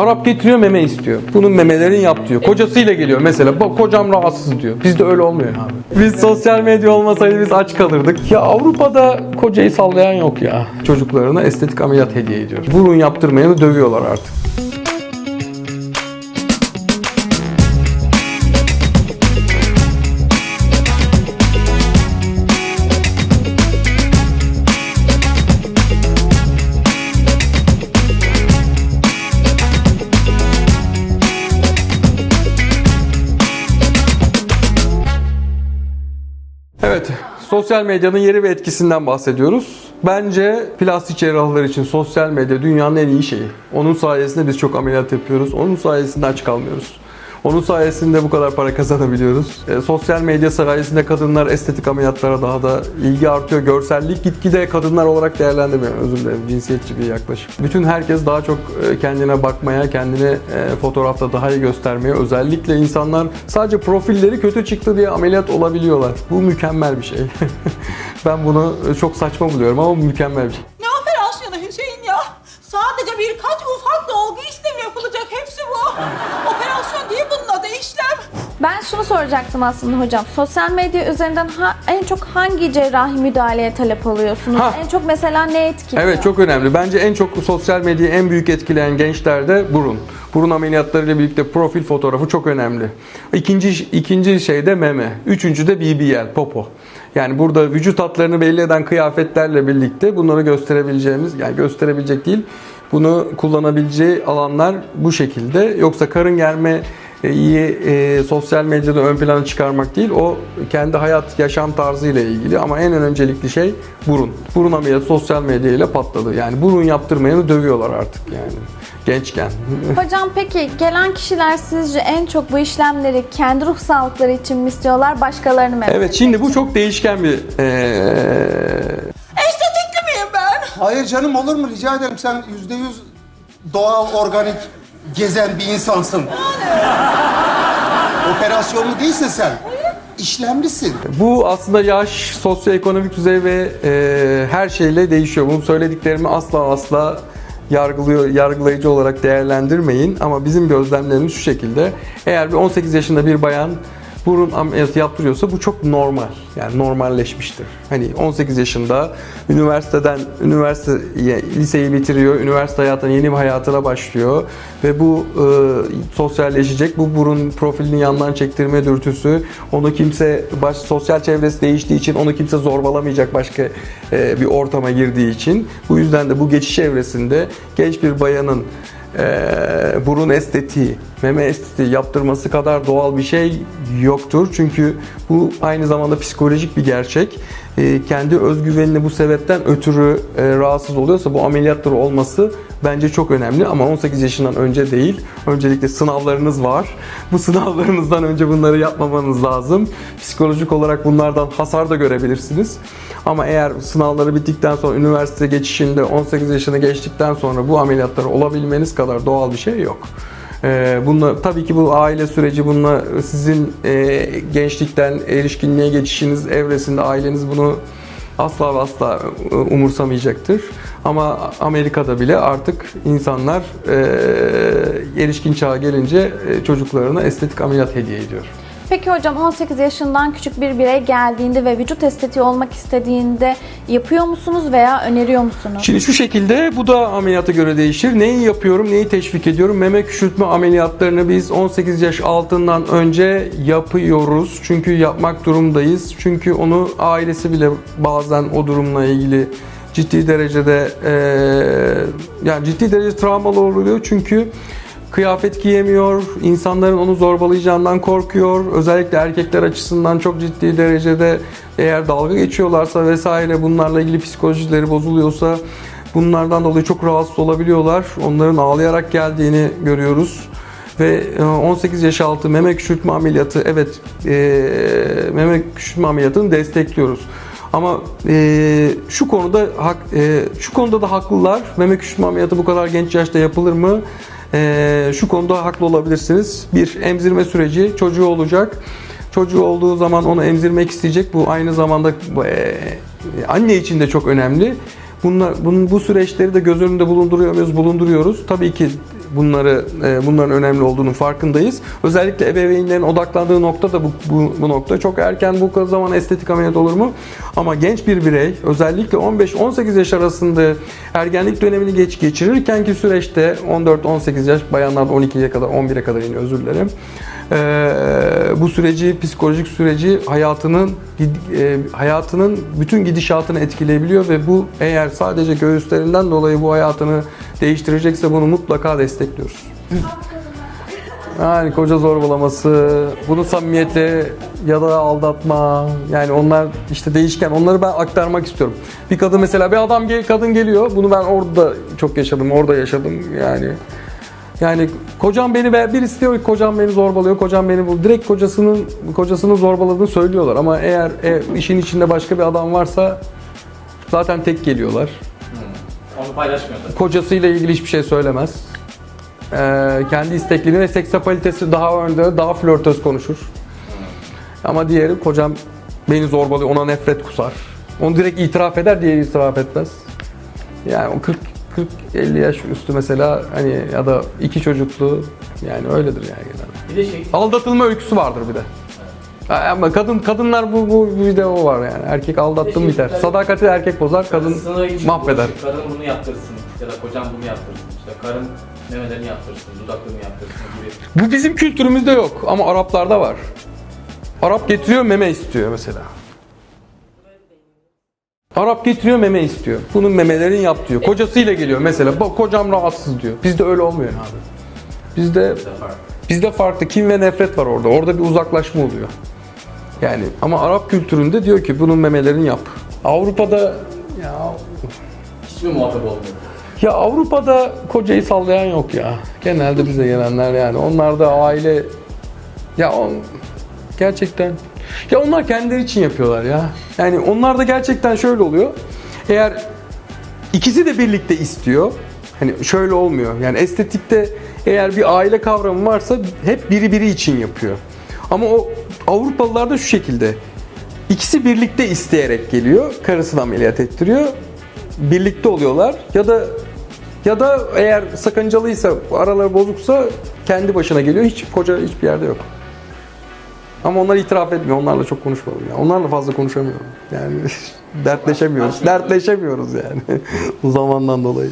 Arap getiriyor meme istiyor. Bunun memelerin yap diyor. Kocasıyla geliyor mesela. Bak kocam rahatsız diyor. Bizde öyle olmuyor abi. Biz sosyal medya olmasaydı biz aç kalırdık. Ya Avrupa'da kocayı sallayan yok ya. Çocuklarına estetik ameliyat hediye ediyor. Burun yaptırmayanı dövüyorlar artık. Sosyal medyanın yeri ve etkisinden bahsediyoruz. Bence plastik cerrahlar için sosyal medya dünyanın en iyi şeyi. Onun sayesinde biz çok ameliyat yapıyoruz. Onun sayesinde aç kalmıyoruz. Onun sayesinde bu kadar para kazanabiliyoruz. E, sosyal medya sayesinde kadınlar estetik ameliyatlara daha da ilgi artıyor. Görsellik gitgide kadınlar olarak değerlendirmiyor. Özür dilerim cinsiyetçi bir yaklaşım. Bütün herkes daha çok e, kendine bakmaya, kendini e, fotoğrafta daha iyi göstermeye, özellikle insanlar sadece profilleri kötü çıktı diye ameliyat olabiliyorlar. Bu mükemmel bir şey. ben bunu çok saçma buluyorum ama bu mükemmel bir şey. Şunu soracaktım aslında hocam. Sosyal medya üzerinden ha- en çok hangi cerrahi müdahaleye talep oluyorsunuz? Ha. En çok mesela ne etkiliyor? Evet çok önemli. Bence en çok sosyal medyayı en büyük etkileyen gençlerde burun. Burun ameliyatlarıyla birlikte profil fotoğrafı çok önemli. İkinci ikinci şey de meme. Üçüncü de BBL, popo. Yani burada vücut hatlarını belli eden kıyafetlerle birlikte bunları gösterebileceğimiz, yani gösterebilecek değil, bunu kullanabileceği alanlar bu şekilde. Yoksa karın germe iyi e, sosyal medyada ön plana çıkarmak değil. O kendi hayat yaşam tarzıyla ilgili ama en öncelikli şey burun. Burun ameliyatı sosyal medya ile patladı. Yani burun yaptırmayanı dövüyorlar artık yani gençken. Hocam peki gelen kişiler sizce en çok bu işlemleri kendi ruh sağlıkları için mi istiyorlar, başkalarını mı? evet şimdi bu çok değişken bir e, Estetikli miyim ben? Hayır canım olur mu rica ederim sen yüzde yüz doğal organik gezen bir insansın. Operasyonlu değilsin sen. İşlemlisin. Bu aslında yaş, sosyoekonomik düzey ve e, her şeyle değişiyor. Bunu söylediklerimi asla asla yargılıyor, yargılayıcı olarak değerlendirmeyin. Ama bizim gözlemlerimiz şu şekilde. Eğer bir 18 yaşında bir bayan burun ameliyatı yaptırıyorsa bu çok normal. Yani normalleşmiştir. Hani 18 yaşında üniversiteden üniversite liseyi bitiriyor, üniversite hayatına yeni bir hayatına başlıyor ve bu e, sosyalleşecek. Bu burun profilini yandan çektirme dürtüsü onu kimse baş sosyal çevresi değiştiği için onu kimse zorbalamayacak başka e, bir ortama girdiği için. Bu yüzden de bu geçiş evresinde genç bir bayanın e, burun estetiği, meme estetiği yaptırması kadar doğal bir şey yoktur. Çünkü bu aynı zamanda psikolojik bir gerçek. E, kendi özgüvenini bu sebepten ötürü e, rahatsız oluyorsa bu ameliyatları olması bence çok önemli ama 18 yaşından önce değil. Öncelikle sınavlarınız var. Bu sınavlarınızdan önce bunları yapmamanız lazım. Psikolojik olarak bunlardan hasar da görebilirsiniz. Ama eğer sınavları bittikten sonra üniversite geçişinde 18 yaşını geçtikten sonra bu ameliyatları olabilmeniz kadar doğal bir şey yok. Ee, bununla tabii ki bu aile süreci bununla sizin e, gençlikten erişkinliğe geçişiniz evresinde aileniz bunu asla ve asla e, umursamayacaktır. Ama Amerika'da bile artık insanlar e, erişkin çağa gelince e, çocuklarına estetik ameliyat hediye ediyor. Peki hocam 18 yaşından küçük bir birey geldiğinde ve vücut estetiği olmak istediğinde yapıyor musunuz veya öneriyor musunuz? Şimdi şu şekilde bu da ameliyata göre değişir. Neyi yapıyorum, neyi teşvik ediyorum? Meme küçültme ameliyatlarını biz 18 yaş altından önce yapıyoruz. Çünkü yapmak durumdayız. Çünkü onu ailesi bile bazen o durumla ilgili ciddi derecede eee, yani ciddi derece travmalı oluyor. Çünkü kıyafet giyemiyor, insanların onu zorbalayacağından korkuyor. Özellikle erkekler açısından çok ciddi derecede eğer dalga geçiyorlarsa vesaire bunlarla ilgili psikolojileri bozuluyorsa bunlardan dolayı çok rahatsız olabiliyorlar. Onların ağlayarak geldiğini görüyoruz. Ve e, 18 yaş altı meme küçültme ameliyatı evet e, meme küçültme ameliyatını destekliyoruz. Ama e, şu konuda hak, e, şu konuda da haklılar. Meme küçültme ameliyatı bu kadar genç yaşta yapılır mı? E, şu konuda haklı olabilirsiniz. Bir emzirme süreci çocuğu olacak. Çocuğu olduğu zaman onu emzirmek isteyecek. Bu aynı zamanda e, anne için de çok önemli. Bunlar, bunun, bu süreçleri de göz önünde bulunduruyor muyuz? Bulunduruyoruz. Tabii ki bunları e, bunların önemli olduğunu farkındayız. Özellikle ebeveynlerin odaklandığı nokta da bu, bu, bu nokta. Çok erken bu zaman estetik ameliyat olur mu? Ama genç bir birey özellikle 15-18 yaş arasında ergenlik dönemini geç geçirirken ki süreçte 14-18 yaş bayanlar 12'ye kadar 11'e kadar iniyor özür dilerim. Ee, bu süreci psikolojik süreci hayatının e, hayatının bütün gidişatını etkileyebiliyor ve bu eğer sadece göğüslerinden dolayı bu hayatını değiştirecekse bunu mutlaka destekliyoruz. Yani koca zorbalaması, bunu samimiyetle ya da aldatma yani onlar işte değişken onları ben aktarmak istiyorum. Bir kadın mesela bir adam gel- kadın geliyor bunu ben orada çok yaşadım orada yaşadım yani. Yani kocam beni be- birisi diyor ki kocam beni zorbalıyor, kocam beni bu direkt kocasının kocasını zorbaladığını söylüyorlar ama eğer e, işin içinde başka bir adam varsa zaten tek geliyorlar. Onu paylaşmıyor tabii. Kocasıyla ilgili hiçbir şey söylemez. Ee, kendi isteklerini ve seksapalitesi daha önde, daha flörtöz konuşur. Ama diğeri kocam beni zorbalıyor, ona nefret kusar. Onu direkt itiraf eder, diğeri itiraf etmez. Yani o 40 40 50 yaş üstü mesela hani ya da iki çocuklu yani öyledir yani genelde. Bir de şey, Aldatılma öyküsü vardır bir de. Ama kadın kadınlar bu bu bir de o var yani. Erkek aldattım biter. Sadakati erkek bozar, kadın sınırı hiç mahveder. bulur. Kadın bunu yaptırsın ya da kocam bunu yaptırsın. İşte karım memelerini yaptırsın, dudaklarını yaptırsın gibi. Bu bizim kültürümüzde yok ama Araplarda var. Arap getiriyor meme istiyor mesela. Arap getiriyor meme istiyor. Bunun memelerini yap diyor. Kocasıyla geliyor mesela. Bak kocam rahatsız diyor. Bizde öyle olmuyor abi. Bizde bizde farklı kin ve nefret var orada. Orada bir uzaklaşma oluyor. Yani ama Arap kültüründe diyor ki bunun memelerini yap. Avrupa'da ya Hiçbir muhatap olmuyor. ya Avrupa'da kocayı sallayan yok ya. Genelde bize gelenler yani. Onlar da aile ya on, gerçekten ya onlar kendileri için yapıyorlar ya. Yani onlar da gerçekten şöyle oluyor. Eğer ikisi de birlikte istiyor. Hani şöyle olmuyor. Yani estetikte eğer bir aile kavramı varsa hep biri biri için yapıyor. Ama o Avrupalılarda şu şekilde. İkisi birlikte isteyerek geliyor. Karısını ameliyat ettiriyor. Birlikte oluyorlar. Ya da ya da eğer sakıncalıysa, araları bozuksa kendi başına geliyor. Hiç koca hiçbir yerde yok. Ama onlar itiraf etmiyor. Onlarla çok konuşmadım. Ya. Onlarla fazla konuşamıyorum. Yani dertleşemiyoruz. Dertleşemiyoruz yani. Zamandan dolayı.